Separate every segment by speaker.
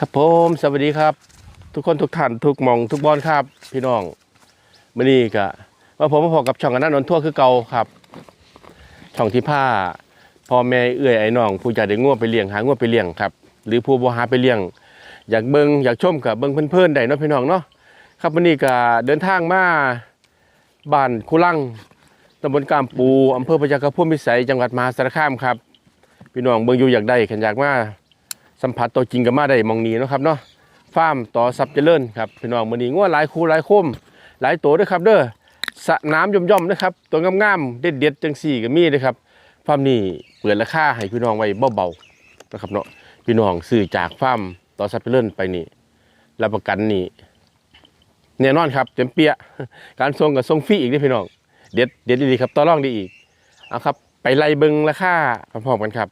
Speaker 1: ครับผมสวัสดีครับ ทุกคนทุกท่านทุกมองทุกบอนครับ พี่น้องมื่อนี้ก็ว่าผมมาพอกับช่องกันนั้นนทั่วคือเก่าครับ ช่องที่ผ้าพ่อแม่เอื้อยไอ้น้อง ผู้จะได้ง่วไปเลี้ยงหาง่วไปเลี้ยงครับ หรือผู้บ่หาไปเลี้ยง อยากเบิงอยากชมกับเบิงเพื่อนๆได้เนาะพี่น้องเนาะครับวันนี้ก็เดินทางมาบ้านคุลังตำบลกามปูอำเภอพระยากระพุ่มพิสัยจังหวัดมหาสารคามครับ พี่น้องเบิงอยู่อยากได้ขันอยากมา สัมผัสตัวจริงกับมาได้มองนี้นะครับเนาะฟาร์มต่อซับเจริญครับพี่น้องมือนี้งัวหลายคู่หลายคม หลายตัวด้วยครับเด้อสระน้ำย่อมๆนะครับตัวงามๆเด็ดๆจังสี่ก็มีนะครับฟาร์มนี้เปิดราคาให้พี่น้องไว้เบาๆนะครับเนาะพี่น้องซื้อจากฟาร์มต่อซับเจริญไปนี่รับประกันนี่แน่นอนครับเต็มเปียการส่งกับส่งฟรีอีกเด้อพี่น้องเด็ดเด็ดดีๆครับต่อรองดีอีกเอาครับไปไล่เบิงราคาพร้อมๆกันครับ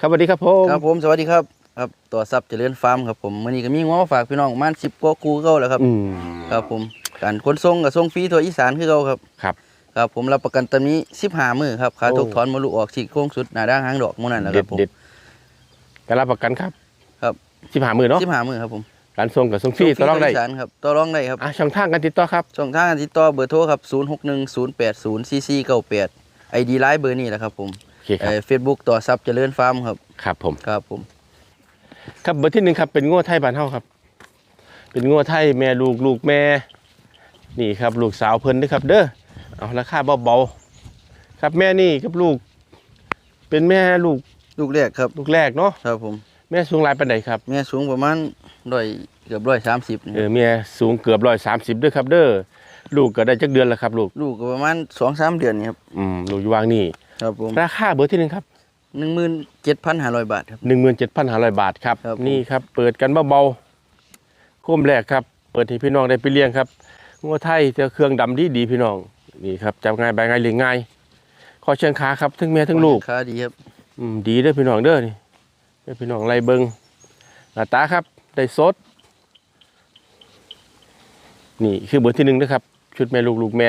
Speaker 1: ครับสวัสดีครับผม
Speaker 2: ครับผมสวัสดีครับครับตัวซับเจริญฟาร์มครับผมมื้อนี้ก็มีง้อมาฝากพี่น้องประมาณ10กว่าคู่เก่าแล้วครับ
Speaker 1: อืม
Speaker 2: ครับผมการขนส่งกับส่งฟรีทั่วอีสานคือเก่าครับ
Speaker 1: ครับ
Speaker 2: ครับผมรับประกันตำนี้15มื้อครับค่า
Speaker 1: โอ้
Speaker 2: ทุกถอนมะลุออกฉีกโค้งสุดหน้าด่างหางดอกหมู่นั้นแหละค
Speaker 1: เด็
Speaker 2: รั
Speaker 1: ด
Speaker 2: บผม
Speaker 1: เด็ดการรับประกันครับ
Speaker 2: ครับ
Speaker 1: สิบหามือเนาะ
Speaker 2: 15มื้อครับผม
Speaker 1: การส่งกับส่งฟรีต่อรองได้
Speaker 2: ส่ฟทั่วอีสานครับต่อรองได้ครับ
Speaker 1: อะช่องทางการติดต่อครับ
Speaker 2: ช่องทางการติดต่อเบอร์โทรครับ0610804498 ID ไลน์เบอร์นี้แหละครับผม
Speaker 1: โอ เคครับ
Speaker 2: เอ่อ Facebook ต่อซับเจริญฟาร์มครับ
Speaker 1: ครับผม
Speaker 2: ครับผม
Speaker 1: ครับเบอร์ที่หนึ่งครับเป็นงัวไทยบ้านเฮาครับ เป็นงัวไทยแม่ลูกลูกแม่ นี่ครับลูกสาวเพิ่นเด้อครับ เด้อเอาราคาเบาๆครับแม่นี่กับลูก เป็นแม่ลูก
Speaker 2: ลูกแรกครับ
Speaker 1: ลูกแรกเนาะ
Speaker 2: ครับผม
Speaker 1: แม่สูงหลายปานใดครับ
Speaker 2: แม่สูงประมาณร้อยเกือบ130นี่
Speaker 1: เออแม่สูงเกือบร้อยสามสิบด้วยครับ เด้อลูกก็ได้จักเดือนแล้วครับ ลูก
Speaker 2: ลูกก็ประมาณ2-3เดือนนี่ครับ
Speaker 1: อืมลูกอยู่วางนี่
Speaker 2: ครับผม
Speaker 1: ราคาเบอร์ที่หนึ่งครับ
Speaker 2: หนึ่งหมื่นเจ็ดพันห้าร้อยบาทครับ
Speaker 1: หนึ่งหมื่นเจ็ดพันห้าร้อยบาทครับ
Speaker 2: ครับผม
Speaker 1: นี่ครับ เปิดกันเบาๆโค้มแรกครับ เปิดให้พี่น้องได้ไปเลี้ยงครับงัวไทยเจอเครื่องดำดีดีๆพี่น้องนี่ครับจับง่ายใบง่ายเลี้ยงง่ายขอเชิงขาครับทั้งแม่ทั้งลูก
Speaker 2: ค่าดีครับ
Speaker 1: อืมดีเด้อพี่น้องเด้อนี่ให้พี่น้องไล่เบิงหน้าตาครับ ได้สด นี่คือเบอร์ที่หนึ่งนะครับ ชุดแม่ลูกลูกแม่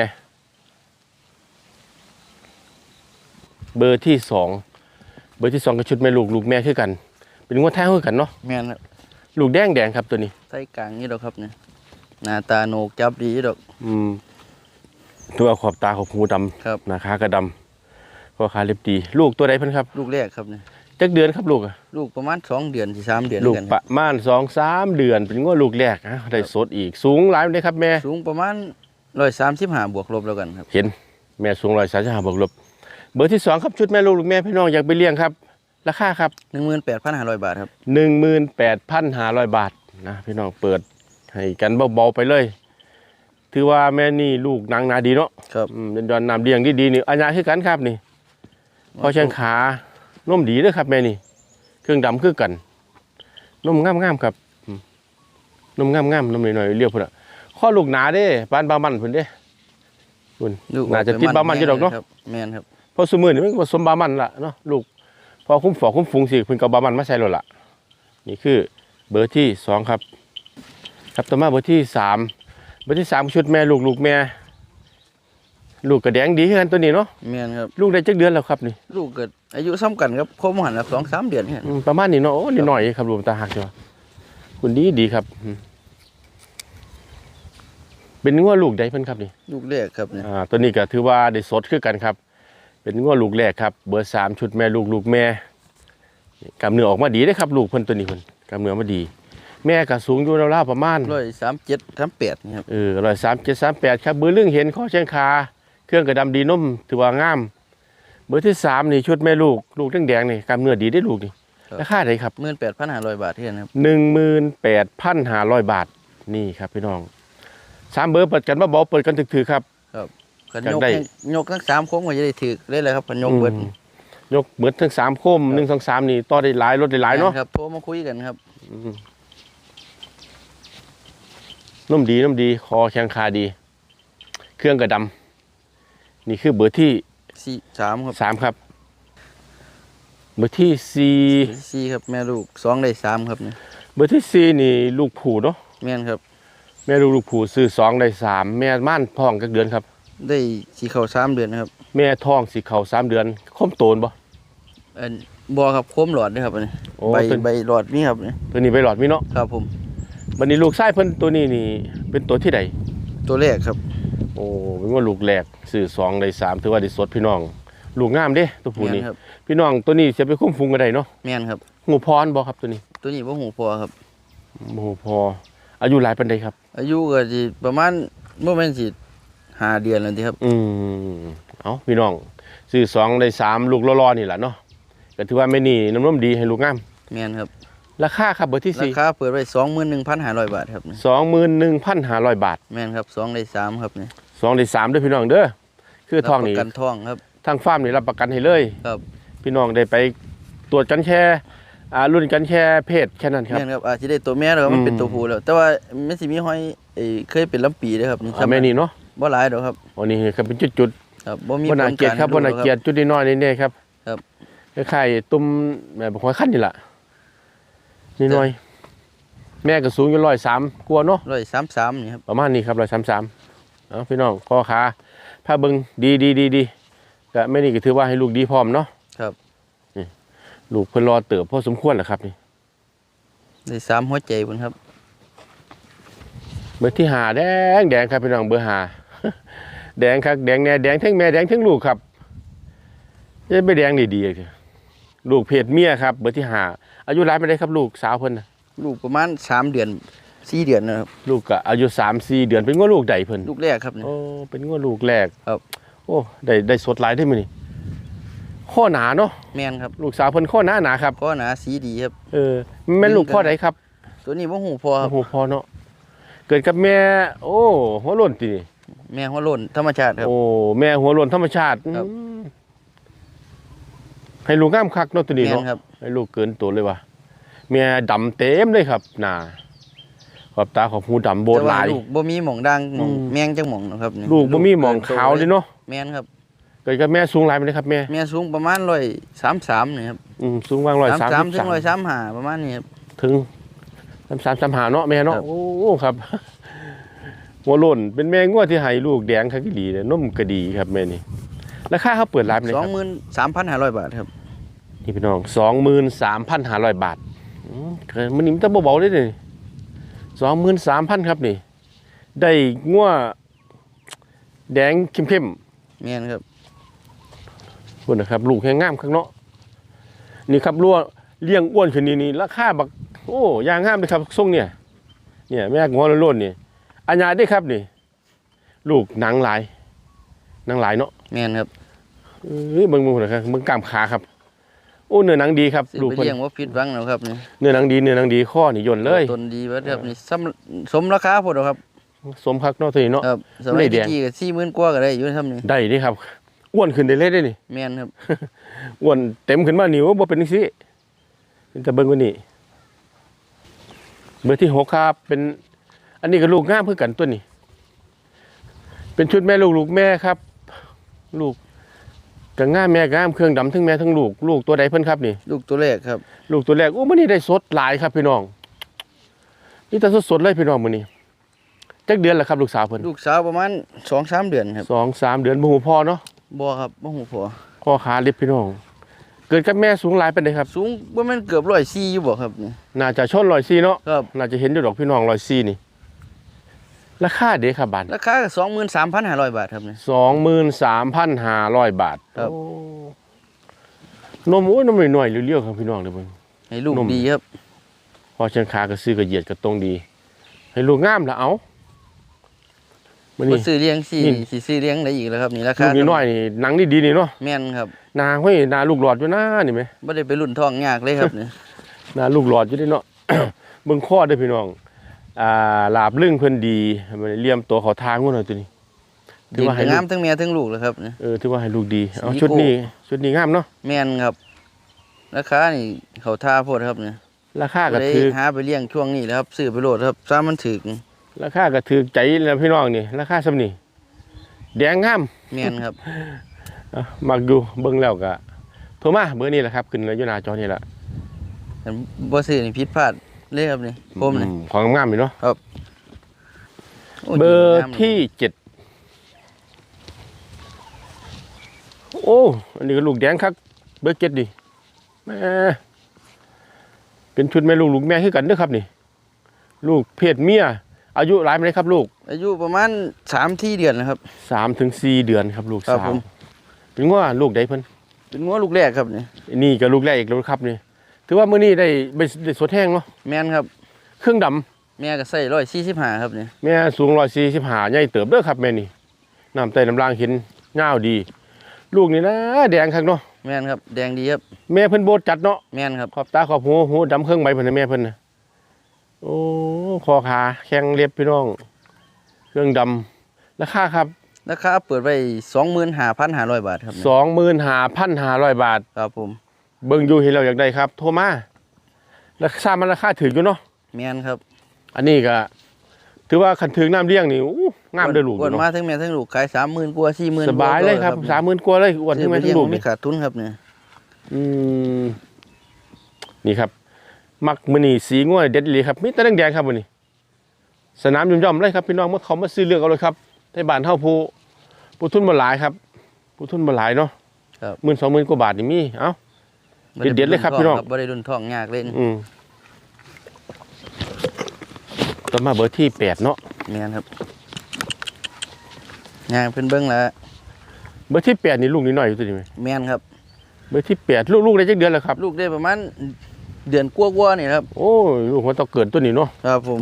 Speaker 1: เบอร์ที่สองเบอร์ที่สองก็ชุดแม่ลูกลูกแม่คือกัน เป็นงวดแท้คือกันเนาะ
Speaker 2: แม่นครับ
Speaker 1: ลูกแดงแดงครับตัวนี้
Speaker 2: ไส้กลางนี่ดอกครับเนี่ยหน้าตาโหนกจับดีดอก
Speaker 1: อืมตัวขอบตาขอบหูด
Speaker 2: ครับำ
Speaker 1: หน้าขากระดำคอขาเล็บดี ลูกตัวใดเพิ่นครับ
Speaker 2: ลูกแรกครับเนี่ย
Speaker 1: จักเดือนครับลูกอะ
Speaker 2: ลูกประมาณสองเดือนที่สามเดือน
Speaker 1: ลูก
Speaker 2: กัน
Speaker 1: ประมาณสองสามเดือน เป็นงวดลูกแรกนะได้สดอีกสูงหลายเลยครับแม่
Speaker 2: สูงประมาณร้อยสามสิบห้าบวกลบแล้วกันครับ
Speaker 1: เห็นแม่สูงร้อยสามสิบห้าบวกลบ เบอร์ที่สองครับชุดแม่ลูกลูกแม่พี่น้องอยากไปเลี้ยงครับ ราคาครับ
Speaker 2: หนึ่งหมื่นแปดพันห้าร้อยบาทครับ
Speaker 1: หนึ่งหมื่นแปดพันห้าร้อยบาทนะพี่น้องเปิดให้กันเบาๆไปเลย ถือว่าแม่นี่ลูกนางนาดีเนาะ
Speaker 2: ครับ
Speaker 1: อืมดอนนำเลี้ยงดีๆนี่อัญญาคือกันครับนี่พอเชียงขานุ่มดีเด้อครับแม่นี่ เครื่องดำคือกันนุ่มงามๆครับอืมนุ่มงามๆนุ่มหน่อยๆเรียกพุ่นอะข้อลูกหนาเด้ปานบามันพุ่นเด้พุ่น
Speaker 2: ลูก
Speaker 1: น่าจะติดบามันอยู่ดอกเนาะ
Speaker 2: ครับแม่นครับ
Speaker 1: เพ ราะสมือนี่มันก็ผสมบามันละเนาะลูกพอคุ้มฝอคุ้มฟุงสิเพิ่นก็บามันมาใส่แล้วล่ะ นี่คือเบอร์ที่สองครับ ครับต่อมาเบอร์ที่สามเบอร์ที่สามชุดแม่ลูกลูกแม่ ลูกกระแดงดีคือกันตัวนี้เนาะ
Speaker 2: แม่นครับ
Speaker 1: ลูกได้จักเดือนแล้วครับนี่
Speaker 2: ลูกเกิดอายุซ้ำกันครับคมหันครับสองสามเดือนเนี่ย
Speaker 1: อืมประมาณนี้เนาะโอ้นี่หน่อยครับรวมตาหักจ้ะคุณดีดีครับอืมเป็นงัวลูกใดเพิ่นครับนี่
Speaker 2: ลูกแรกครับเนี่ย
Speaker 1: อ่าตัวนี้ก็ถือว่าได้สดคือกันครับ เป็นงัวลูกแรกครับ เบอร์สามชุดแม่ลูกลูกแม่นี่กำเนื้อออกมาดีได้อครับลูกเพิ่นตัวนี้เพิ่นกำเนื้อมาดี แม่ก็สูงอยู่ราวๆประมาณ
Speaker 2: ร้อยสามเจ็ดสามแปดนี่ครับ
Speaker 1: เออร้อยสามเจ็ดสามแปดครับเบอร์เรื่องเห็นข้อเชียงคา เครื่องกระดำดีนุ่มถือว่างาม เบอร์ที่สามนี่ชุดแม่ลูกลูกแดงๆนี่กำเนื้อดีได้อลูกนี่ราคาไหนครับ
Speaker 2: หมื่นแปดพันห้าร้อยบาทเท่านั้นครับ
Speaker 1: หนึ่งหมื่นแปดพันห้าร้อยบาทนี่ครับพี่น้องสามเบอร์เปิดกันมาบอกเปิดกันถือๆครับ
Speaker 2: ขัน
Speaker 1: อยาก
Speaker 2: ยก
Speaker 1: ได้
Speaker 2: ให้ยกทั้งสามโค้งก็จะได้ถือได้เลยครับขันยกเบิด
Speaker 1: อืมยกเหมือนทั้งสามโคมหนึ่งสองสามนี่ต่อได้หลายรถได้หลายเนาะ
Speaker 2: ครับโทรมาคุยกันครับ
Speaker 1: อืมนุ่มดีนุ่มดีคอแข็งขาดี เครื่องกระดำนี่คือเบอร์ที่
Speaker 2: สี่สามครับ
Speaker 1: สามครับ เบอร์ที่สี่
Speaker 2: สี่ครับแม่ลูกสองได้สามครับเนี่ย
Speaker 1: เบอร์ที่สี่นี่ลูกผูเนาะ
Speaker 2: แม่นครับ
Speaker 1: แม่ลูกลูกผูซื้อสองได้สามแม่ม่านท้องกักเดือนครับ
Speaker 2: ได้สีเขาสามเดือนนะครับ
Speaker 1: แม่ท้องสีเข่าสามเดือนคมโตนบ่
Speaker 2: อันบ่ครับโคมหลอดเด้อครับอันนี้
Speaker 1: โอ้
Speaker 2: ใบ
Speaker 1: ตัว
Speaker 2: ใบหลอดนี่ครับนี่
Speaker 1: ตัวนี้ไปหลอดมีเนาะ
Speaker 2: ครับผม
Speaker 1: บัดนี้ลูกชายเพิ่นตัวนี้นี่ เป็นตัวที่ใด
Speaker 2: ตัวแรกครับ
Speaker 1: โอ้เป็นว่าลูกแรกสื่อสองได้สามถือว่าได้สดพี่น้อง ลูกงามเด้ตัวผู้
Speaker 2: แม่น
Speaker 1: นี้
Speaker 2: ครับ
Speaker 1: พี่น้องตัวนี้จะไปคุ้มฟุงกันได้เนาะ
Speaker 2: แม่นครับ
Speaker 1: งูพรบ่ครับตัวนี้
Speaker 2: ตัวนี้บ่หูพอครับ
Speaker 1: โอ้โหพออายุหลายปานใดครับ
Speaker 2: อายุก็สิประมาณบ่แม่นสิ ห้าเดือนแล้วติครับ
Speaker 1: อืมเอาพี่น้องซื้อสองได้สามลูกรอๆนี่แหละเนาะก็ถือว่าไม่นี่น้ำนมดีให้ลูกงาม
Speaker 2: แม่นครับ
Speaker 1: ราคาครับเบอร์ที่
Speaker 2: รา
Speaker 1: สี่
Speaker 2: คาเปิดไว้21,500บาทครับนี่
Speaker 1: สองหมื่นหนึ่งพันห้าร้อยบาท
Speaker 2: แม่นครับสองได้สามครับนี่
Speaker 1: สองได้สามด้วยพี่น้องเด้อคือทอง
Speaker 2: รับ
Speaker 1: นี่
Speaker 2: ประกันทองครับ
Speaker 1: ทางฟาร์มนี่รับประกันให้เลย
Speaker 2: ครับ
Speaker 1: พี่น้องได้ไปตรวจกันแช่อ่ารุ่นกันแช่เพศแค่นั้นครับ
Speaker 2: แม่นครับอาจสิได้ตัวแม่แล้วครับมันเป็นตัวผู้แล้ว แต่ว่ามันสิมีห้อยเอ้ยเคยเป็นลำปีเด้อครับนี่
Speaker 1: อ่าแม่นี่เนาะ
Speaker 2: บ่หลายดอกครับ
Speaker 1: วันนี้ครับเป็นจุด
Speaker 2: ครับบ่มี
Speaker 1: ๆบนนาเกียรติครับบนนาเกียรติจุดน้อยๆนี่ๆครับ
Speaker 2: ครับ
Speaker 1: คล้ายๆตุ้มแบบหัวขั้นนี่แหละนี่น้อย แม่ก็สูงอยู่ร้อยสามกลัวาเนาะ
Speaker 2: 133นี่ครับ
Speaker 1: ประมาณนี้ครับร้อยสามสามเอาพี่น้องข้อขาถ้าเบิงดีดีดีดีก็ไม่นี่ก็ถือว่าให้ลูกดีพร้อมเนาะ
Speaker 2: ครับ
Speaker 1: นี่ลูกเพิ่นรอเติบพอสมควรแหละครับนี่
Speaker 2: ได้สามหัวใจพุ่นครับ
Speaker 1: เบอร์ที่หาแดงแดงครับพี่น้องเบอร์หา แดงครับแดงแน่แดงทั้งแม่แดงทั้งลูกครับจะไม่แดงดีดีเลยลูกเพศเมียครับ เบอร์ที่หาอายุร้ายไปได้ครับ ลูกสาวเพิ่นน่ะ
Speaker 2: ลูกประมาณสามเดือนสี่เดือนนะครับ
Speaker 1: ลูกก็อายุสามสี่เดือนเป็นง้อลูกใดเพิ่น
Speaker 2: ลูกแรกครับนี่
Speaker 1: โอ้เป็นง้อลูกแรก
Speaker 2: ครับ
Speaker 1: โอ้ได้ได้สดหลายได้มั้ยนี่ข้อหนาเนาะ
Speaker 2: แม่นครับ
Speaker 1: ลูกสาวเพิ่นข้อหนาหนาครับ
Speaker 2: ก็หนาสีดีครับ
Speaker 1: เออแม่นลูกพ่อใดครับ
Speaker 2: ตัวนี้บ่หูพอค
Speaker 1: โอ้
Speaker 2: รับ
Speaker 1: โหพ่อเนาะเกิดกับแม่ โอ้หัวโล้นตินี่
Speaker 2: แม่หัวโล้นธรรมชาติครับ
Speaker 1: โอ้แม่หัวโล้นธรรมชาติ
Speaker 2: ครับ
Speaker 1: อืมให้ลูกงามคักเนาะตัวนี้
Speaker 2: แม่น
Speaker 1: เนาะ
Speaker 2: ครับ
Speaker 1: ให้ลูกเกินตัวเลยว่ะแม่ดำเต็มเลยครับหน้าขอบตาขอบหูดำโบด
Speaker 2: แต่
Speaker 1: ห
Speaker 2: ว่า
Speaker 1: ลาย
Speaker 2: ลูกบ่มีหม่องดังหม่อง
Speaker 1: อืม
Speaker 2: แมงจังหม่องนะครับนี่
Speaker 1: ลูกบ่มีหมองขาวเลยเนาะ
Speaker 2: แม่นครับ
Speaker 1: เกิดกับแม่สูงหลายไหมครับแม่
Speaker 2: แม่สูงประมาณ133นี่ครับ
Speaker 1: อืมสูงวางร้อยสาม
Speaker 2: 33
Speaker 1: สิ
Speaker 2: ถึ
Speaker 1: บ
Speaker 2: ง
Speaker 1: สาม
Speaker 2: 135ประมาณนี้ครับ
Speaker 1: ถึงสามสามสามหาเนาะแม่เนาะ
Speaker 2: ครับ
Speaker 1: โอ้ครับ หัวโล้นเป็นแม่งัวที่ให้ลูกแดงคักอีหลีเนี่ยนมก็ดีครับแม่นี่ราคาเขาเปิดร้านเลยครับ
Speaker 2: 23,500บาทครับ
Speaker 1: นี่พี่น้องสองหมื่นสามพันห้าร้อยบาทอืมเกินมันนี่มันจะเบาๆเลยนี่สองหมื่นสามพันครับนี่ ได้งัวแดงเข้ม
Speaker 2: แม่นครับ
Speaker 1: ๆคุณนะครับลูกแห้งงามข้างเนาะนี่ครับรัวเลี้ยงอ้วนขึ้นนี่นี่ราคาบักโอ้ยางงามเลยครับทรงเนี่ยเนี่ยแม่งัวโล้นๆนี่ อัญญาได้ครับนี่ ลูกหนังหลายหนังหลายเนาะ
Speaker 2: แม่นครับ
Speaker 1: เอ้ยเบิ่งมือนะครับเบิ่งกล้ามขาครับโอ้เนื้อหนังดีครับ
Speaker 2: ซื้อ
Speaker 1: ลูก
Speaker 2: ไป
Speaker 1: เพิ่น
Speaker 2: เลี้ยงบ่ผิดหวังนะครับนี่
Speaker 1: เนื้อหนังดีเนื้อหนังดีข้อนี่ย่นเลย
Speaker 2: ต้นดีเบิดครับนี่สำสมราคาพุ่นดอกครับ
Speaker 1: สมคักเนาะตัวนี้เนาะ
Speaker 2: ครับสมั
Speaker 1: ไม่
Speaker 2: ย
Speaker 1: แดง
Speaker 2: ที่ก็40,000กว่าก็ได้อยู่ทำนี่
Speaker 1: ได้เดิครับอ้วนขึ้นได้เลยได้นี่
Speaker 2: แม่นครับ
Speaker 1: อ้วนเต็มขึ้นมานี่ว่าบ่เป็นจังซี่เป็นแต่เบิ่งกว่านี้เบอร์ที่หกครับเป็น อันนี้ก็ลูกงามเพื่อกันตัวนี้ เป็นชุดแม่ลูกลูกแม่ครับ ลูกก็งามแม่ก็งามเครื่องดำทั้งแม่ทั้งลูกลูกตัวใดเพิ่นครับนี่
Speaker 2: ลูกตัวแรกครับ
Speaker 1: ลูกตัวแรกโอ้มื้อนี้ได้สดหลายครับพี่น้องนี่แต่สดๆเลยพี่น้องมื้อนี้จักเดือนแล้วครับ ลูกสาวเพิ่น
Speaker 2: ลูกสาวประมาณ2-3เดือนครับ
Speaker 1: สองสามเดือนบ่ฮู้พ่อเนาะ
Speaker 2: บ่ครับบ่หูพอ
Speaker 1: ข้อขาเล็บพี่น้อง เกิดกับแม่สูงหลายเป็นไดครับ
Speaker 2: สูงบ่แม่นเกือบ104อยู่บ่ครับนี่
Speaker 1: น่าจะชนรอยซีเนาะ
Speaker 2: ครับ
Speaker 1: น่าจะเห็นอยู่ดอกพี่น้องรอยซีนี่ ราคาเด็กครับบัน
Speaker 2: ราคาก็23,500บาทครับนี่
Speaker 1: สองหมื่นสามพันห้าร้อยบาท
Speaker 2: ครับ
Speaker 1: โอ้นมโอ้ยนมหน่อยๆเรียวๆครับพี่น้องเดี๋ยวเบิ่ง
Speaker 2: ให้ลูก
Speaker 1: นม
Speaker 2: ดีครับ
Speaker 1: พอเชิงขากระซื้อกระเหยียดกระตรงดี ให้ลูกงามละเอามัน
Speaker 2: บ่
Speaker 1: นี่
Speaker 2: ซื้อเลี้ยงสิ
Speaker 1: นี่
Speaker 2: สิซื้อเลี้ยงได้อีกแล้วครับนี่ราคา
Speaker 1: ลูกน้อยๆนี่หนังนี่ดีนี่เนาะ
Speaker 2: แม่นครับ
Speaker 1: นาเฮ้ยนาลูกหลอดอยู่นะนี่ไหม
Speaker 2: บ่ได้ไปรุ่นท้องยากเลยครับนี่
Speaker 1: นาลูกหลอดอยู่เด้เนาะเบิ่งข้อเด้อพี่น้อง อ่าลาบลึงเพิ่นดีมันเลี่ยมตัวเขาทางงูหน่อยตัวนี้ ถือ
Speaker 2: ดิน
Speaker 1: ว่าให้
Speaker 2: ก็
Speaker 1: ลู
Speaker 2: งาม
Speaker 1: ก
Speaker 2: ทั้งแม่ทั้งลูกเลยครับนี่
Speaker 1: เออถือว่าให้ลูกดีเอา
Speaker 2: สี
Speaker 1: ชุด
Speaker 2: โก้
Speaker 1: นี้ชุดนี้งามเนาะ
Speaker 2: แม่นครับ ราคานี่เขาท่าโพดครับนี่
Speaker 1: ราคาก็
Speaker 2: เลย
Speaker 1: ถือ
Speaker 2: หาไปเลี้ยงช่วงนี้แหล้วครับซื้อไปโหลดครับซ้ามันถึก
Speaker 1: ราคาก็ถือใจแล้วพี่น้องนี่ราคาส่ำนี่แดงงาม
Speaker 2: แม่นครับ
Speaker 1: อะมักอยู่เบิ่งแล้วก็โทรมาเบอร์นี้แหละครับขึ้นเลยอยู่หน้าจอนี่แหละ
Speaker 2: แต่บ่ซื้อนี่ผิดพลาด เลยครับนี่ผมนี่
Speaker 1: อืมของงามอยู่เนาะ
Speaker 2: โอ้
Speaker 1: เบอร์
Speaker 2: ดินงาม
Speaker 1: ที่เจ็ดโอ้อันนี้ก็ลูกแดงครับเบอร์เจ็ดดิแม่เป็นชุดแม่ลูกลูกแม่คือกันเด้อครับนี่ ลูกเพศเมียอายุหลายไหมครับ ลูก
Speaker 2: อายุประมาณสามที่เดือนนะครับ
Speaker 1: สามถึงสี่เดือนครับ ลูก
Speaker 2: ครับ
Speaker 1: สา
Speaker 2: ผ
Speaker 1: ว
Speaker 2: ม
Speaker 1: เป็นว่าลูกใดเพิ่น
Speaker 2: เป็นงัวลูกแรกครับนี่
Speaker 1: นี่ก็ลูกแรกอีกแล้วครับนี่ ถือว่ามื้อนี้ได้ได้ได้สดแห้งเนาะ
Speaker 2: แม่นครับ
Speaker 1: เครื่องดำ
Speaker 2: แม่ก็ใส่ร้อยสี่สิบห้าครับนี่
Speaker 1: แม่สูง145ใหญ่เติบเด้อครับแม่นี่น้ำไตน้ำลางเห็นยาวดี ลูกนี่นะแดงคักเนาะ
Speaker 2: แม่นครับแดงดีครับ
Speaker 1: แม่เพิ่นโบดจัดเนาะ
Speaker 2: แม่นครับ
Speaker 1: ขอบตาขอบหูหูดำเครื่องใบเพิ่นนะแม่เพิ่นน่ะโอ้คอขาแข้งเล็บพี่น้อง เครื่องดำราคาครับ
Speaker 2: ราคาเปิดไว้สองหมื่นห้าพันห้าร้อยบาทครับนี่
Speaker 1: 25,500 บาท
Speaker 2: ครับผม
Speaker 1: เบิ่งอยู่เห็นแล้วอยากได้ครับ โทรมาราคามันราคาถืออยู่เนาะ
Speaker 2: แม่นครับ
Speaker 1: อันนี้ก็ถือว่าคันถึงน้ำเลี้ยงนี่อู้งามเด้อลูก
Speaker 2: อ้วน
Speaker 1: เนาะ
Speaker 2: มาทั้งแม่ทั้งลูกขายสามหมื่นกว่าสี่หมื่น
Speaker 1: สบายเลยครับสามหมื่นกว่าเลยอ้วน
Speaker 2: ซื้
Speaker 1: ถึ
Speaker 2: องไป
Speaker 1: แม่ถึ
Speaker 2: เลี้ย
Speaker 1: ง
Speaker 2: ง
Speaker 1: ลูก
Speaker 2: ไม่
Speaker 1: นี่
Speaker 2: ขาดทุนครับเนี่ย
Speaker 1: อืมนี่ครับ มักมื้อนี้สีง่วยเด็ดอีหลีครับมีแต่แดงๆครับมื้อนี้สนามย่อมๆเลยครับพี่น้องเมื่อเขามาซื้อเลือกเอาเลยครับในบ้านเฮาผู้ผู้ทุนบ่หลายครับ ผู้ทุนบ่หลายเนาะ
Speaker 2: ครับ
Speaker 1: หมื่นสองหมื่นกว่าบาทนี่มีเอ้า เด็ดๆเลยครับพี่น้อง
Speaker 2: บ่ได้ดุนทองยากเลย
Speaker 1: อืมต่อมาเบอร์ที่แปดเนาะ
Speaker 2: แม่นครับยางเพิ่นเบิ่งแล้ว
Speaker 1: เบอร์ที่แปดนี่ลูกนิดหน่อยอยู่ตัวนี้ไหม
Speaker 2: แม่นครับ
Speaker 1: เบอร์ที่แปดลูกลูกได้จักเดือนแล้วครับ
Speaker 2: ลูกได้ประมาณเดือนกว่าๆนี่ครับ
Speaker 1: โอ้ยลูกหัวเตาเกิดตัวนี้เนาะ
Speaker 2: ครับผม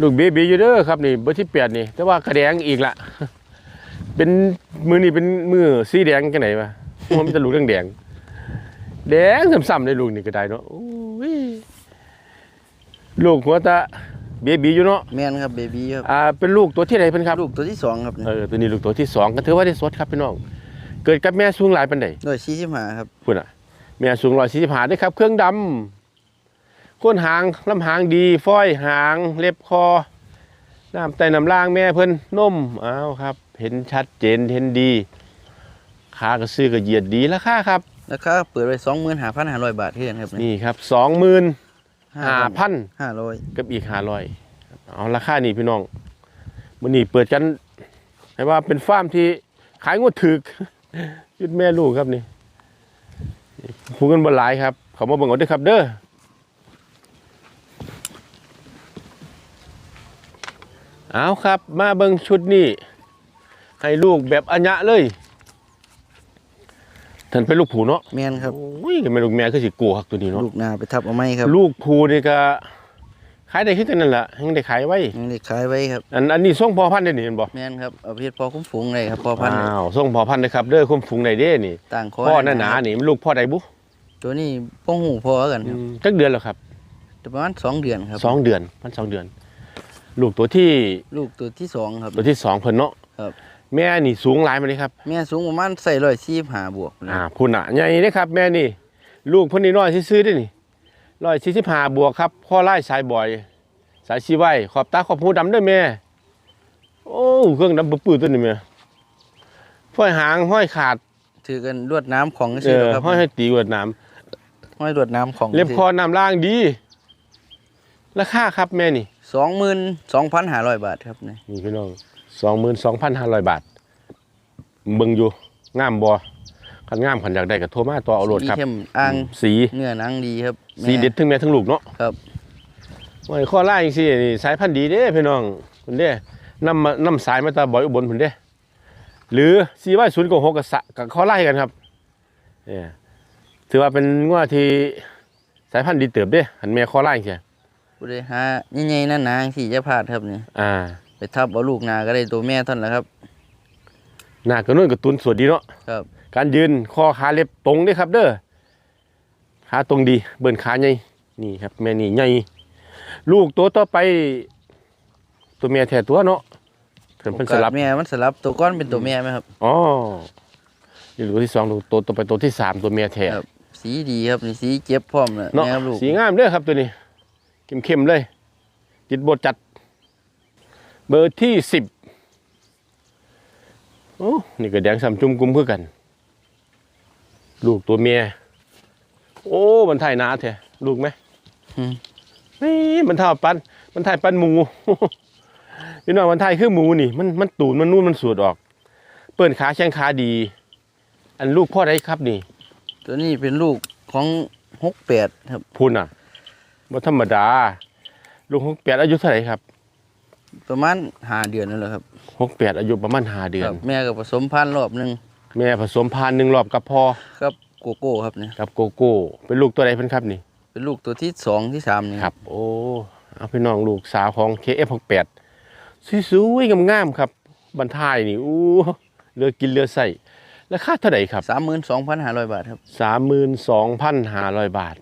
Speaker 1: ลูกเบบีอยู่เด้อครับนี่เบอร์ที่แปดนี่ แต่ว่ากระแดงอีกละเป็นมือนี่เป็นมือสีแดงกันไหนวะมันจะลูกแดงแดงๆ แดงซ้ำๆในลูกนี่ก็ได้เนาะโอ้ยลูกหัวตาเบบีอยู่เนาะ
Speaker 2: แม่นครับเบบี้ครับ
Speaker 1: อ่าเป็นลูกตัวที่ไหนเพิ่นครับ
Speaker 2: ลูกตัวที่สองครับนี่
Speaker 1: เออตัวนี้ลูกตัวที่สองก็ถือว่าได้สดครับพี่น้อง เกิดกับแม่สูงหลายปันใด
Speaker 2: ร้อยสี่สิบห้าครับ
Speaker 1: พุ่นอะ แม่สูงร้อยสี่สิบห้าได้ครับ เครื่องดำก้นหางลำหางดีฝ้อยหางเล็บคอน้ำไตน้ำล่างแม่เพิ่นนมอ้าวครับ เห็นชัดเจนเห็นดีขากระซื้อก็เหยียดดีราคาครับ
Speaker 2: ราคาเปิดไว้สองหมื่นห้าพันห้าร้อยบาทเท่านั้นครับ
Speaker 1: นี่ครับสองหมื่นห้าพัน
Speaker 2: ห้าร้อย
Speaker 1: กับอีกห้าร้อยเอาราคานี่พี่น้องมันนี่เปิดกันให้ว่าเป็นฟาร์มที่ขายงวดถึกยุดแม่ลูกครับนี่ผูกกันบนหลายครับ เขามาเบิ่งเอาด้วยครับ เด้อเอาครับ มาเบิ่งชุดนี้ให้ลูกแบบอัญญะเลย ท่านเป็นลูกผูเนาะ
Speaker 2: แม่นครับ
Speaker 1: โอ้ยแม่ลูกแม่คือสิกลัวครับตัวนี้เนาะ
Speaker 2: ลูกหนาไปทับเอาไหมครับ
Speaker 1: ลูกผูนี่ก็ขายได้ขึ้นกันนั่นแหละยังได้ขายไว้
Speaker 2: ยังได้ขายไว้ครับ
Speaker 1: อันอันนี้ส่งพอพันธุ์ได้นี่เห็นบ่
Speaker 2: แม่นครับเอาเพชรพอคุ้มฝูงเลยครับพอพันธุ์
Speaker 1: อ้าวส่งพอพันธุ์นะครับเด้อคุ้มฝูงได้เด้นี่
Speaker 2: ต่างคอ
Speaker 1: พ่อหน้าหนานี่มันลูกพ่อใดบุ
Speaker 2: ตัวนี้พ่อหูพอกันครับ
Speaker 1: จักเดือนแล้วครับ
Speaker 2: ประมาณสองเดือนครับ
Speaker 1: สองเดือนพันสองเดือน ลูกตัวที่
Speaker 2: ลูกตัวที่สองครับ
Speaker 1: ตัวที่สองเพิ่นเนาะ
Speaker 2: ครับ
Speaker 1: แม่นี่สูงหลายมาเลยครับ
Speaker 2: แม่สูงประมาณใส่ร้อยสี่หาบวกนะ
Speaker 1: อ่าพุ่นอะใหญ่เด้ครับ แม่นี่ ลูกเพิ่นนี่น้อยซื้อๆเด้นี่ร้อยสี่สิบห้าบวกครับพ่อไล่สายบ่อย สายชีไว้ขอบตาขอบหูดำด้วยแม่ โอ้เครื่องดำปื้อๆตัวนี้แม่ห้อยหางห้อยขาด
Speaker 2: ถือกันลวดน้ำของ
Speaker 1: เอ
Speaker 2: ชื่อ
Speaker 1: อ
Speaker 2: ครับ
Speaker 1: ห้อยให้ตีกวดน้
Speaker 2: ห้อยลวดน้ำของำ
Speaker 1: เล็บคอน้ำล่างดีราคาครับแม่นี่
Speaker 2: สองหมื่นสองพันห้าร้อยบาทครับนี่
Speaker 1: นี่พี่น้อง สองหมื่นสองพันห้าร้อยบาทเบิ่งอยู่งามบ่คันงามขันอยากได้ก็โทรมาต่อเอาโหลดครับ
Speaker 2: สีเข้มอ่าง
Speaker 1: สี
Speaker 2: เนื้อหนังดีครับ
Speaker 1: สีเด็ดทั้งแม่ทั้งลูกเนาะ
Speaker 2: ครับ
Speaker 1: ไว้ข้อล่าจังซี่นี่สายพันธุ์ดีเด้พี่น้องพุ่นเด้นำมานำสายมาตาบ่อยอุบลพุ่นเด้หรือสีว่าศูนย์กับหกกับสะกับข้อไล่กันครับเนี่ยถือว่าเป็นงวดที่สายพันธุ์ดีเติบเด้หันแม่ข้อไล่จังซี่
Speaker 2: ผู้ใดหาใหญ่ๆนั่นนะสี่จะพลาดครับนี่
Speaker 1: อ่า
Speaker 2: ไปทับเอาลูกนาก็ได้ตัวแม่เท่านนแหละครับ
Speaker 1: หน้ากระนุ่นกระตุนสวดดีเนาะ
Speaker 2: ครับ
Speaker 1: การยืนคอขาเล็บตรงเด้ครับ เด้อขาตรงดี เบิ่นขาใหญ่นี่ครับ แม่นี่ใหญ่ลูกตัวต่อไป ตัวแม่แท้ตัวเนาะเพิ่นเพิ่นสลับ
Speaker 2: โอกาสแม่มันสลับตัวก้อนเป็นตัวแม่ไหมครับ
Speaker 1: อ๋อนี่ตัวที่สองตัวตัวต่อไปตัวที่สามตัวแม่แท้
Speaker 2: ครับ สีดีครับนี่สีเจ็บพร้อมเลย
Speaker 1: เนาะ
Speaker 2: แม่ครับลูก
Speaker 1: สีงามเด้อครับตัวนี้เข้มๆเลยจิตบทจัด เบอร์ที่สิบโอ้นี่ก็แดงสามจุ่มกุมเพื่อกัน ลูกตัวเมีย โอ้มันถ่ายหนาแท้ลูกไหม
Speaker 2: อืม
Speaker 1: นี่มันถ่ายปันมันถ่ายปันหมูพี่น้องมันถ่ายคือหมูนี่ มันมันตูนมันนู่นมันสูดออก เปิ่นขาแข้งขาดี อันลูกพ่อได้ครับนี่
Speaker 2: ตัวนี้เป็นลูกของหกแปดครับ
Speaker 1: พูนอะบ่ธรรมดา ลูกหกแปดอายุเท่าไหร่ครับ
Speaker 2: ประมาณห้าเดือนนั่นแหละครับ
Speaker 1: หกแปดอายุประมาณห้าเดือ
Speaker 2: คน รับแม่ก็ผสมพันธุ์รอบหนึ่ง
Speaker 1: แม่ผสมพานหนึ่งรอบกับพ่อ
Speaker 2: ครับโกโก้ครับเนี่ย
Speaker 1: กับโกโก้ เป็นลูกตัวใดเพิ่นครับนี่
Speaker 2: เป็นลูกตัวที่สองที่สามนี่
Speaker 1: ครับ โอ้เอาพี่น้องลูกสาวของ KF68 สวยๆงามๆครับบรรทายนี่อู้เรือกินเรือใส่ราคาเท่าไหร่ครับ
Speaker 2: สามหมื่นสองพันห้าร้อยบาทครับ
Speaker 1: 32,500 บาท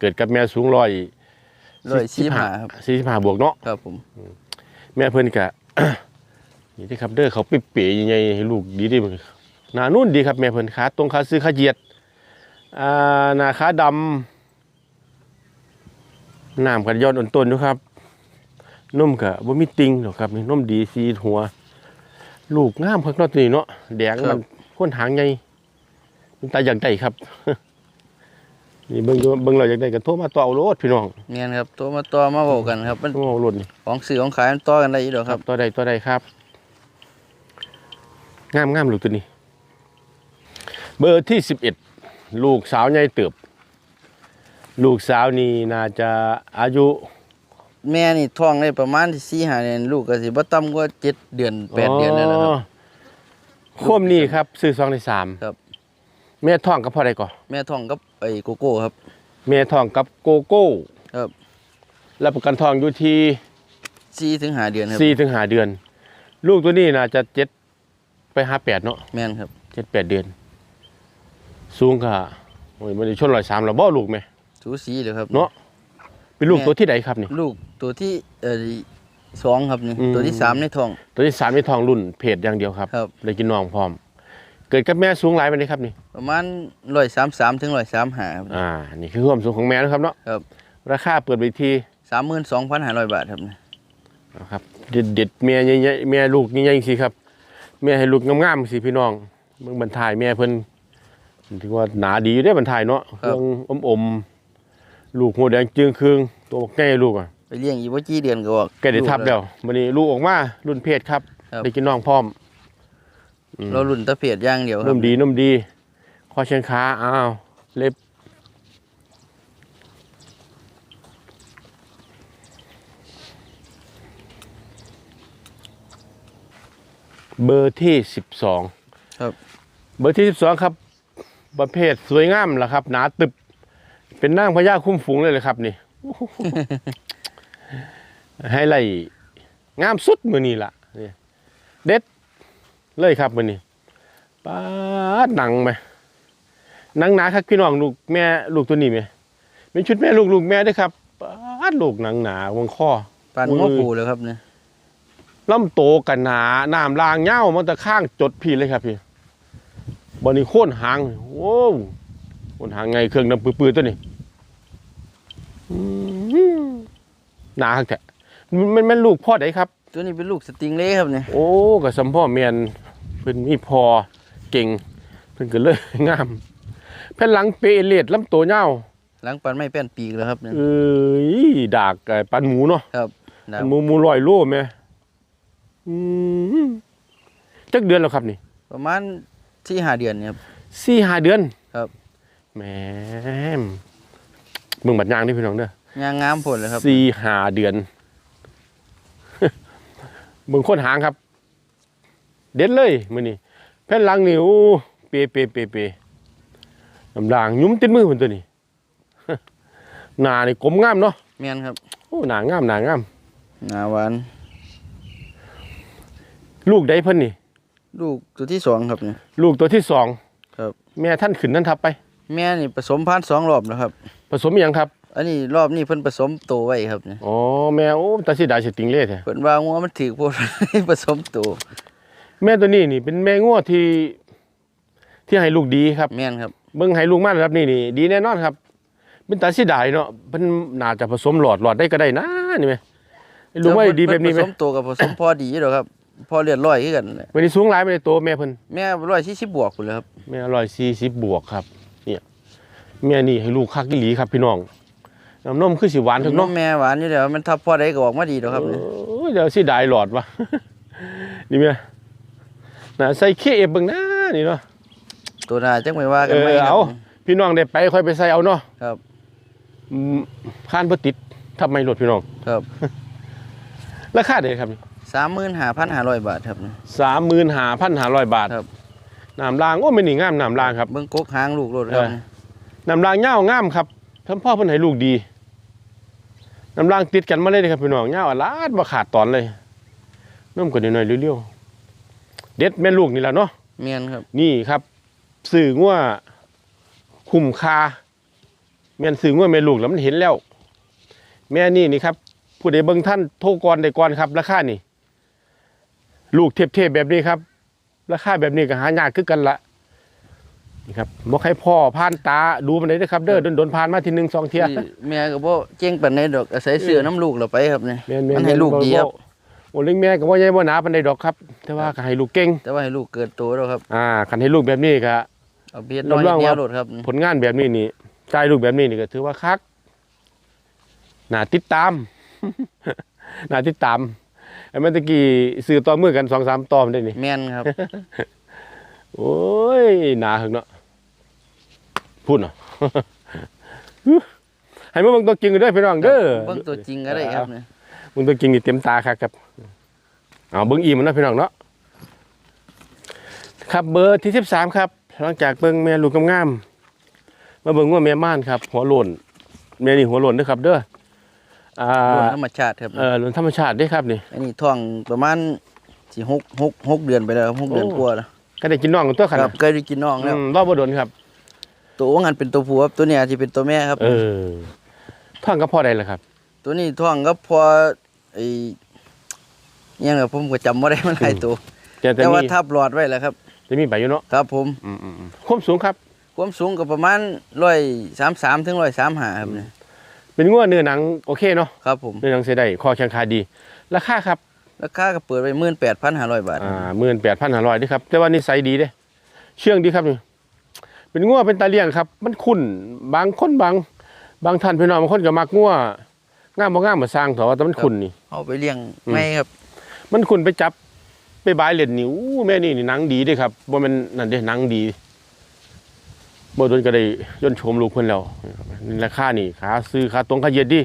Speaker 1: เกิดกับแม่สูงร้อย
Speaker 2: ร้อยสี่ห้าครับ
Speaker 1: สี่สิบห้าบวกเนาะ
Speaker 2: ครับผม
Speaker 1: แม่เพิ่นกะนี่ที่ครับเด้อเขาปิดเป๋ยังไงให้ลูกดีดีมันหน้านุ่นดีครับแม่เพิ่นขาตรงขาซื้อขาเหยียดอ่าหน้าขาดำน้ำกันย้อนอ่อนต้นอยู่ครับนมกะบ่มีติงหรอกครับนี่นมดีสีหัว ลูกงามคักเนาะตัวนี้เนาะแดงมันข้นหางใหญ่มันตาอยากได้ครับ นี่เบิ่งอยู่เบิ่งเราอยากได้ก็โทรมาต่อเอาโลดพี่น้อง
Speaker 2: เงี้ยครับตัวมาตัวมาบอกกันครับมัน
Speaker 1: โทรมาเอาโลดนี่
Speaker 2: ของสื่อของขายมันต่อกันได้อีกดอก
Speaker 1: ค
Speaker 2: ค
Speaker 1: รั
Speaker 2: รั
Speaker 1: บบตัวใดตัวใดครับงามงามลูกตัวนี้ เบอร์ที่สิบเอ็ดลูกสาวใหญ่เติบ ลูกสาวนี่น่าจะอายุ
Speaker 2: แม่นี่ท้องได้ประมาณสี่ห้าเดือนลูกก็สิบ่ต่ำกว่าเจ็ดเดือนแปดเดือนแล้วนะครับ
Speaker 1: โคมนี่ครับซื้อซองในสาม
Speaker 2: ครับ
Speaker 1: แม่ท้องกับพ่อใดก่อน
Speaker 2: แม่ท้องกับไอ้โกโก้ครับ
Speaker 1: แม่ท้องกับโกโก้
Speaker 2: ครับ
Speaker 1: รับประกันท้องอยู่ที่
Speaker 2: สี่ถึงห้าเดือนครับ
Speaker 1: สี่ถึงห้าเดือน ลูกตัวนี้น่าจะเจ็ดไปห้าแปดเนาะ
Speaker 2: แม่นครับ
Speaker 1: เจ็ดแปดเดือน สูงค่ะโอ้ยมันได้ชนร้อยสามแล้วบ่ลูกไหม
Speaker 2: สูสีเลยครับ
Speaker 1: เนาะเป็นลูก
Speaker 2: แม่
Speaker 1: ตัวที่ใดครับนี่
Speaker 2: ลูกตัวที่เอ่อสองครับนี่
Speaker 1: อืม
Speaker 2: ตัวที่สามในท้อง
Speaker 1: ตัวที่สามมีทองรุ่นเพจอย่างเดียวครับ
Speaker 2: ครับ
Speaker 1: เลยกินน้องพร้อม เกิดกับแม่สูงหลายไปเลยครับนี่
Speaker 2: ประมาณร้อยสามสามถึงร้อยสามห้าครับ
Speaker 1: อ่า นี่คือความสูงของแม่นะครับเนาะ
Speaker 2: ครับ
Speaker 1: ราคาเปิดไปที่
Speaker 2: สามหมื่นสองพันห้าร้อยบาทครับ
Speaker 1: นะครับ เด็ดเด็ดๆแม่ใหญ่ๆแม่ลูกใหญ่ๆสิครับแม่ให้ลูกงามๆสิพี่น้องเมืองบรรทายแม่เพิ่นถือว่าหนาดีอยู่ได้บรรทายเนาะเครื่องอมๆลูกหัวแดงจึงครึ่งตัวบักแก่ลูกอะ
Speaker 2: ไปเลี้ยงอีกว่าจีเดือนก็ออก
Speaker 1: แกได้ทับแล้ววันนี้ลูกออกมารุ่นเพศครับ
Speaker 2: ครับ
Speaker 1: ได้กินน้องพร้อมอืม
Speaker 2: เราลุ่นตะเพียดอย่างเดียวครั
Speaker 1: นุ่
Speaker 2: บ
Speaker 1: มดีนุ่มดีข้ อเชียงขาอ้าว เล็บ เบอร์ที่สิบสอง
Speaker 2: ครับ
Speaker 1: เบอร์ที่สิบสองครับ ประเภทสวยงามล่ะครับ หนาตึบ เป็นนางพญาคุ้มฝูงเลยเลยครับนี่ ให้ไล่งามสุดมือนี้ล่ะนี่เด็ดเลยครับมือนี้ป้าดหนังไหมห นังหนาครับพี่น้องลูกแม่ลูกตัวนี้ไหมเป็นชุดแม่ลูกลูกแม่ด้วยครับป้าดลูกหนังหนาวงข้อ
Speaker 2: ปาน
Speaker 1: มือ
Speaker 2: งอปูเลยครับเนี่ย
Speaker 1: ลำโตกันหนาน้ำลางเง่ามันตะข้างจดพี่เลยครับพี่บอนี่โค่นหางโว้วโค่นหางไงเครื่องดำปื้อๆตัวนี้อื้อหือหนาครับแท้มันมันมันลูกพ่อไดครับ
Speaker 2: ตัวนี้เป็นลูกสติงเล่ครับเนี่ย
Speaker 1: โอ้กับสมพ่อเมียนเพิ่นมีพอเก่งเพิ่นก็เลยงาม แผ่นหลังเปเอเลียดลำโตเง่า
Speaker 2: หลังปันไม่แป้นปีกแล้วครับเนี่ย
Speaker 1: เอ้ยดากไอ้ปันหมูเนาะ
Speaker 2: ครับดาว
Speaker 1: หมูหมูลอยโลแม่อืมจักเดือนแล้วครับนี่
Speaker 2: ประมาณที่ห้าเดือนเนี่ยครับ
Speaker 1: สี่ห้าเดือน
Speaker 2: ครับ
Speaker 1: แหมมึงบัดยางนี่พี่น้องเด้องา
Speaker 2: มงามผลเลยครับ
Speaker 1: สี่ห้าเดือนมึงค้นหางครับ เด็ดเลยมื้อนี้แผ่นหลังนี่โอ้เปเปเปเป น้ำลางยุ้มติดมือเพิ่นตัวนี้หน้านี่กลมงามเนาะ
Speaker 2: แม่นครับ
Speaker 1: โอ้หน้างามหน้างาม
Speaker 2: หนาหวาน
Speaker 1: ลูกใดเพิ่นนี่
Speaker 2: ลูกตัวที่สองครับเนี่ย
Speaker 1: ลูกตัวที่สอง
Speaker 2: ครับ
Speaker 1: แม่ท่านขึ้นนั่นทับไป
Speaker 2: แม่นี่ผสมพันธุ์สองรอบแล้วครับ
Speaker 1: ผสมอหยังครับ
Speaker 2: อันนี้รอบนี้เพิ่นผสมโตวไว้ครับเนี่ย
Speaker 1: อ๋อแม่โอ้ตาสิดาสิติงเล่แท้
Speaker 2: เพิ่นว่างัวมันถือโพด ผสมโตว
Speaker 1: แม่ตัวนี้นี่เป็นแม่งัวที่ ที่ให้ลูกดีครับ
Speaker 2: แม่นครับ
Speaker 1: เบิ่งให้ลูกมาระดับนี้นี่ดีแน่นอนครับเป็นตาสิดายเนาะเพิ่นน่าจะผสมหลอดหลอดได้ก็ได้นะนี่แม่ให้ลูกมาดีแบบนี้ไหม
Speaker 2: ผสมโตวกับผสมพอดีอยู่ดอกครับพอเลือดร้อยคือกันแหละ
Speaker 1: วันนี้สูงหลายไปในตัวแม่เพิ่น
Speaker 2: แม่ร้อยที่สิบบวกพุ่นเลยครับ
Speaker 1: แม่ร้อยสี่สิบบวกครับเนี่ยแม่นี่ให้ลูกคักอีหลีครับพี่น้องน้ำนมคือสิหวานถึง
Speaker 2: น้อ
Speaker 1: เนาะ
Speaker 2: งแม่หวานอยู่แล้วมันทับพอได้ก็ออกมาดีดอกครับเนี่ย
Speaker 1: โอ้ยเดี๋ยวสิดายหลอดวะนี่แม่น่าใส่เคเอฟเบิ่งนะนี่เนาะ
Speaker 2: ตัวหน้าจังไม่ว่ากั
Speaker 1: เอน
Speaker 2: ไหม
Speaker 1: อ
Speaker 2: ครั
Speaker 1: เอา
Speaker 2: บ
Speaker 1: พี่น้องได้ไปค่อยไปใส่เอาเนาะ
Speaker 2: ครับ
Speaker 1: อืมผ่านบ่ติดทำไมรถพี่น้อง
Speaker 2: ครับ
Speaker 1: ราคาเด้ครับ
Speaker 2: สามหมื่นห้าพันห้าร้อยบาทครับ
Speaker 1: 35,500 บาท
Speaker 2: ครับ
Speaker 1: น้ำรางโอ้ไม่นี่งามน้ำรางครับ
Speaker 2: เบิ้งกกหางลูกรถครับ
Speaker 1: เออ น้ำรางยาวงามครับท่านพ่อเพิ่นให้ลูกดีน้ำรางติดกันมาเลยเด้อครับพี่น้องยาวอลาดบ่ขาดตอนเลยน้มกว่านิดหน่อยเร็วๆเด็ดแม่ลูกนี่แหละเนาะ
Speaker 2: เมียนครับ
Speaker 1: นี่ครับ สื่องัวคุ้มค่าแม่นสื่องัวแม่ลูกแล้วมันเห็นแล้ว แม่นี่นี่ครับผู้ใดเบิ่งท่านโทรก่อนได้ก่อนครับ ราคานี่ ลูกเทพๆแบบนี้ครับ ราคาแบบนี้ก็หายากคือกันละนี่ครับบ่ให้พ่อผ่านตาดูมันได้เด้อครับ เด้อโดนๆผ่านมาทีหนึงสองเที่ย
Speaker 2: ที่แม่ก็บ่เจ๊งปานใดดอกอาศัยเสือน้ำลูกเราไปครับเนี่ย
Speaker 1: แม่นๆ
Speaker 2: มันให้ลูกดีครับ
Speaker 1: โอ้เลี้ยงแม่ก็บ่ใหญ่บ่หนาปานใดดอกครับ แต่ว่าก็ให้ลูกเก่ง
Speaker 2: แต่ว่าให้ลูกเกิดโตแล้วครับ
Speaker 1: อ่าคันให้ลูกแบบนี้ก็
Speaker 2: เอาเบียดน้อย
Speaker 1: รับรอง
Speaker 2: แน
Speaker 1: ว่า
Speaker 2: วโดดครับ
Speaker 1: ผลงานแบบนี้นี่จ่ายลูกแบบนี้นี่ก็ถือว่าคักน่าติดตาม น่าติดตามไอ้เมื่อตะกี้ซื้อต่อมือกันสองสามตอมได้นี่
Speaker 2: แม่นครับ
Speaker 1: โอ้ยหนาหึงเนาะพูดเนาะ ให้มึงเบิ่งตัวจริงกันด้วยพี่น้องเด้อ
Speaker 2: เบิ่งตัวจริงก็ได้ครับเนี่ย
Speaker 1: มึงตัวจริงนี่เต็มตาครับครับเอาเบิ้งอีมันนะพี่น้องเนาะครับเบอร์ที่สิบสามครับ หลังจากเบิ้งแม่ลูกงามๆมาเบิ้งว่าแม่ม่านครับ หัวโลนแม่นี่หัวโลนเด้อครับ เด้ออ่า
Speaker 2: โดนธรรมชาติครับ
Speaker 1: เออโลนธรรมชาติเด้อครับนี่
Speaker 2: อันนี้ท้องประมาณสิหกหกหกเดือนไปแล้วครับหกเดือน
Speaker 1: โอ้
Speaker 2: กว่าแล้ว
Speaker 1: ก็ได้กินน่องกันตัวข
Speaker 2: ค
Speaker 1: นา
Speaker 2: รั
Speaker 1: ด
Speaker 2: บเคยได้กินน้องแล้ว
Speaker 1: อืมรอบบ่โดนครับ
Speaker 2: ตัวว่างันเป็นตัวผู้ครับตัวเนี้ยที่เป็นตัวแม่ครับ
Speaker 1: เออท่องก็พอได้แหละครับ
Speaker 2: ตัวนี้ท้องก็พอไอ้ยังไงผมก็จำไม่ได้มันหลายตัว
Speaker 1: แต่แต่
Speaker 2: แต่ว่า
Speaker 1: มี
Speaker 2: ทับหลอดไว้แล้วครับ
Speaker 1: จะมีใบอยู่เนาะ
Speaker 2: ครับผม
Speaker 1: อืมอืมอืมความสูงครับ
Speaker 2: ความสูงก็ประมาณร้อยสามสามถึงร้อยสามหาครับเนี่ย
Speaker 1: เป็นงัวเนื้อหนังโอเคเนาะ
Speaker 2: ครับผม
Speaker 1: เนื้อหนังเสียได้คอแข็งขาดี ราคาครับ
Speaker 2: ราคาก็เปิดไปหมื่นแปดพันห้าร้อยบาท
Speaker 1: อ่าหมื่นแปดพันห้าร้อยด้วยครับ แต่ว่านิสัยดีเด้ เชื่องดีครับนี่เป็นงัวเป็นตาเลี้ยงครับ มันคุ้นบางคนบาง บางท่านพี่น้องบางคนก็มักงัวงามบ่งามมาสร้างเถอะว่าแต่มันคุ้นนี่
Speaker 2: เอาไปเลี้ยง
Speaker 1: อืม
Speaker 2: ไม่ครับ
Speaker 1: มันคุ้นไปจับ ไปบายเล่นนิ้วแม่นี่นี่หนังดีเด้ครับบ่แม่นนั่นเด้หนังดีบ่โดนก็ได้ย่นชมลูกเพิ่นแล้วนี่ราคานี่ขาซื้อขาตรงขาเหยียดดี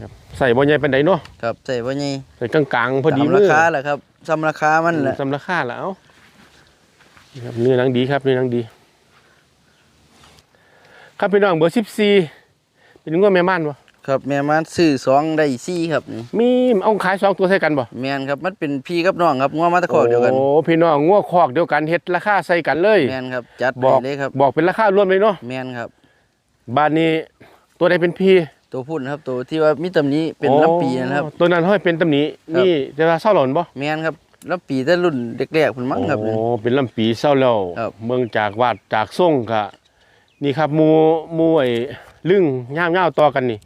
Speaker 1: ครับใส่บ่ใหญ่ปานใดเนาะ
Speaker 2: ครับใส่ว่าไง
Speaker 1: ใส่กลางๆพอดี
Speaker 2: ตาม
Speaker 1: มื
Speaker 2: รา
Speaker 1: อ
Speaker 2: คาแหละครับซ้ำราคามันแหละ
Speaker 1: สำราคาแล้วเอานี่ครับเนื้อหนังดีครับเนื้อหนังดี ครับพี่น้องเบอร์สิบสี่เป็นงัวแม่ม่านบ่
Speaker 2: ครับแม่มันซื้อสองได้สี่ครับนี่
Speaker 1: มีเอาขายสองตัวใส่กันบ่
Speaker 2: แมนครับมันเป็นพี่กับน้องครับงัวมาตะขอกเดียวกัน
Speaker 1: โอ้พี่น้องงัวคอกเดียวกันเฮ็ดราคาใส่กันเลย
Speaker 2: แมนครับจัด
Speaker 1: บ
Speaker 2: ไป
Speaker 1: อก
Speaker 2: เลยครับ
Speaker 1: บอกเป็นราคารวมเลยเนาะ
Speaker 2: แมนครับ
Speaker 1: บ้านนี้ตัวใดเป็นพี่
Speaker 2: ตัวพุ่นครับตัวที่ว่ามีตำหนี้เป็น
Speaker 1: โอ้
Speaker 2: ลำปีนะครับ
Speaker 1: ตัวนั้นห้อยเป็นตำหนิ
Speaker 2: ครับ
Speaker 1: นี่จะว่าเศร้าหล่นบ่
Speaker 2: แมนครับลำปีแต่รุ่นแรกๆพุ่นมั้งครับ
Speaker 1: โอ้เป็นลำปีเศร้าแล้ว
Speaker 2: ครับ
Speaker 1: เมืองจากวาดจากส่งกะนี่ครับหมูหมูไอ้ลึงย่ามย่าวต่อกันนี่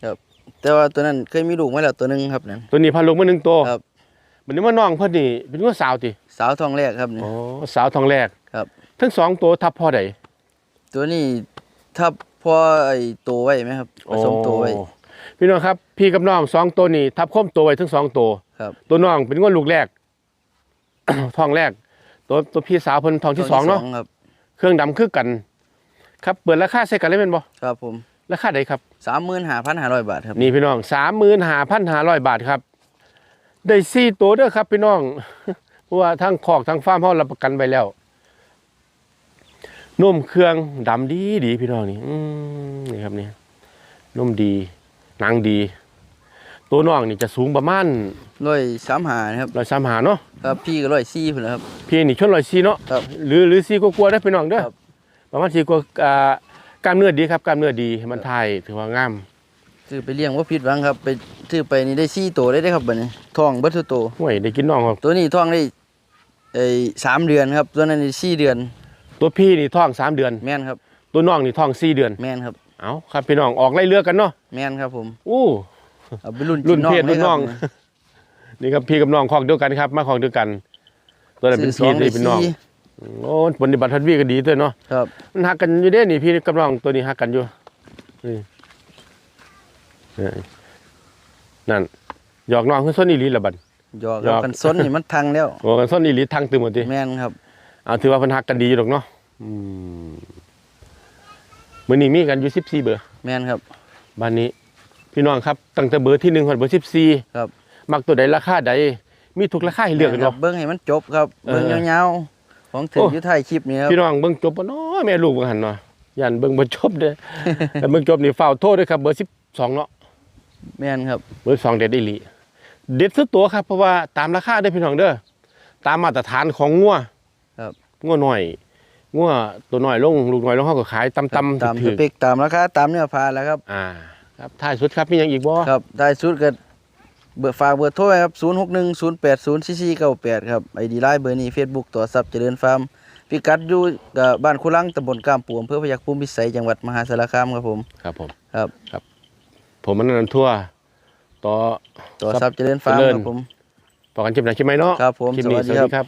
Speaker 2: แต่ว่าตัวนั้นเคยมีลูกมาแล้วตัวหนึงครับนั่น
Speaker 1: ตัวนี้พาลูกมาหนึ่งตัว
Speaker 2: ครับ
Speaker 1: บัดนี้ว่าน้องเพิ่นนี่เป็นว่าสาวติ
Speaker 2: สาวทองแรกครับนี่
Speaker 1: อ๋อสาวทองแรก
Speaker 2: ครับ
Speaker 1: ทั้งสองตัวทับพ่อใด
Speaker 2: ตัวนี้ถ้าพอไอ้โตไว้ไหมครับผสมโตไว้
Speaker 1: โอ้พี่น้องครับ พี่กับน้องสองตัวนี่ทับคมตัวไว้ทั้งสองตัว
Speaker 2: ครับ
Speaker 1: ตัวน้องเป็นงวดลูกแรก ทองแรก ตัวตัวพี่สาวเพิ่นทองที่สองเนาะ
Speaker 2: ครับ
Speaker 1: เครื่องดำคือกัน ครับ เปิดราคาใส่กันเลยเป็นบ่
Speaker 2: ครับผม
Speaker 1: ราคาใดครับ
Speaker 2: สามหมื่นห้าพันห้าร้อยบาทครับ
Speaker 1: นี่พี่น้องสามหมื่นห้าพันห้าร้อยบาทครับ ได้สี่ตัวเด้อครับ พี่น้องเพราะว่าทั้งคอกทั้งฟาร์มเฮารับประกันไปแล้วนุ่มเครื่องดำดีดีพี่น้องนี่อืมนี่ครับนี่นุ่มดีหนังดี ตัวน้องนี่จะสูงประมาณ
Speaker 2: ร้อยสามหานะครับ
Speaker 1: ร้อยสามหาเนาะ
Speaker 2: ครับพี่ก็ร้อยสี่พุ่นแหล้วครับ
Speaker 1: พี่นี่ชนร้อยสี่เนาะ
Speaker 2: ครับ
Speaker 1: หรือหรือสี่กลัวาๆได้อพี่น้องเด้อ
Speaker 2: ครับ
Speaker 1: ประมาณสี่กว่าอ่า กล้ามเนื้อดีครับกล้ามเนื้อดีมันไทยถือว่างาม
Speaker 2: ซื้อไปเลี้ยงว่าผิดหวังครับไปซื้อไปนี่ได้สี่ตัวได้ได้ครับบัดนี้ทองเบัตถุโตว
Speaker 1: ห่วยได้กินน้องครับ
Speaker 2: ตัวนี้ทองได้ไอ้สามเดือนครับ ตัวนั้นได้สี่เดือน
Speaker 1: ตัวพี่นี่ท้องสามเดือน
Speaker 2: แม่นครับ
Speaker 1: ตัวน้องนี่ท้องสี่เดือน
Speaker 2: แม่นครับ
Speaker 1: เอาครับพี่น้องออกไล่เลือกกันเนาะ
Speaker 2: แม่นครับผม
Speaker 1: อู้
Speaker 2: เอาไปรุ่น
Speaker 1: รุ่น
Speaker 2: กิ
Speaker 1: เพศ
Speaker 2: ล
Speaker 1: รุ่นน้อง
Speaker 2: ยครับ
Speaker 1: นี่ครับพี่กับน้องคอกเดียวกันครับ มาคอกเดียวกัน ตัวนั้นเป็น
Speaker 2: ซื้
Speaker 1: พี่
Speaker 2: อสอง
Speaker 1: ตัวนี้เป็นน้อง
Speaker 2: ได้สี่
Speaker 1: โอ้ปฏิบัติทัดวีก็ดีด้วยเนาะ
Speaker 2: ครับ
Speaker 1: มันหักกันอยู่เด้นี่พี่กับน้องตัวนี้หักกันอยู่นี่นี่นั่นหยอกน้องคือส้นอีหลีละบัด
Speaker 2: หยอก
Speaker 1: หยอก
Speaker 2: กันซนนี่มันทังแล้ว
Speaker 1: โอ้กันส้นอีหลีทั้งตึมหมดที
Speaker 2: แม่นครับ
Speaker 1: เอาถือว่าเพิ่นหักกันดีอยู่ดอกเนาะอืมมื้อนี้มีกันอยู่14เบอร์
Speaker 2: แม่นครับ
Speaker 1: บ้านนี้ พี่น้องครับตั้งแต่เบอร์ที่หนึ่งถึงเบอร์สิบสี่
Speaker 2: ครับ
Speaker 1: มักตัวใดราคาใดมีทุกราคาให้เลือกกัน
Speaker 2: ครั
Speaker 1: เนาะ
Speaker 2: บเบิ้งให้มันจบครับ
Speaker 1: เออ
Speaker 2: เบิ้งยาวๆ ของถึง
Speaker 1: โอ้
Speaker 2: อยู่ท้ายคลิปนี้ครับ
Speaker 1: พี่น้องเบิ่งจบบ่เนาะแม่ลูกเบิ่งหันเนาะยันเบิ่งบ่จบเด้อแต่เบิ่งจบนี่ฝ้าวโทษด้วยครับ เบอร์12เนาะ
Speaker 2: แม่นครับ
Speaker 1: เบอร์2เด็ดอีหลีเด็ดสุดตัวครับ เพราะว่าตามราคาเด้อพี่น้องเด้อตามมาตรฐานของงัว
Speaker 2: ครับ
Speaker 1: งัวน้อยงัวตัวน้อยลงลูกน้อยลงเฮาก็ขายต่ำๆ
Speaker 2: ตามส
Speaker 1: ถือ
Speaker 2: เปคตามราคาตามเนื้อผ้าแล้วครับ
Speaker 1: อ่า ครับท้ายสุดครับมีหยังอีกบ่
Speaker 2: ครับได้สุดก็ เบอร์ฝากเบอร์โทรไว้ครับ 0610804498 ครับไอดีไลน์เบอร์นี้ Facebook ตัวซับเจริญฟาร์มพิกัดอยู่กับบ้านคุลังตำบลกามปูอำเภอพยัคฆ์ภูมิพิสัยจังหวัดมหาสารคามครับผม
Speaker 1: ครับผม
Speaker 2: ครับ
Speaker 1: ผมมันนันทั่วต่อ
Speaker 2: ตัวซับเจริญฟาร์ม
Speaker 1: เจริญ
Speaker 2: ครับผม
Speaker 1: ต่อกันคลิปไหนใช่ไหมเนาะ
Speaker 2: ครับผม
Speaker 1: คลิปนี้
Speaker 2: สวัส
Speaker 1: ส
Speaker 2: ดี
Speaker 1: วัส
Speaker 2: ครับ
Speaker 1: ดีครับ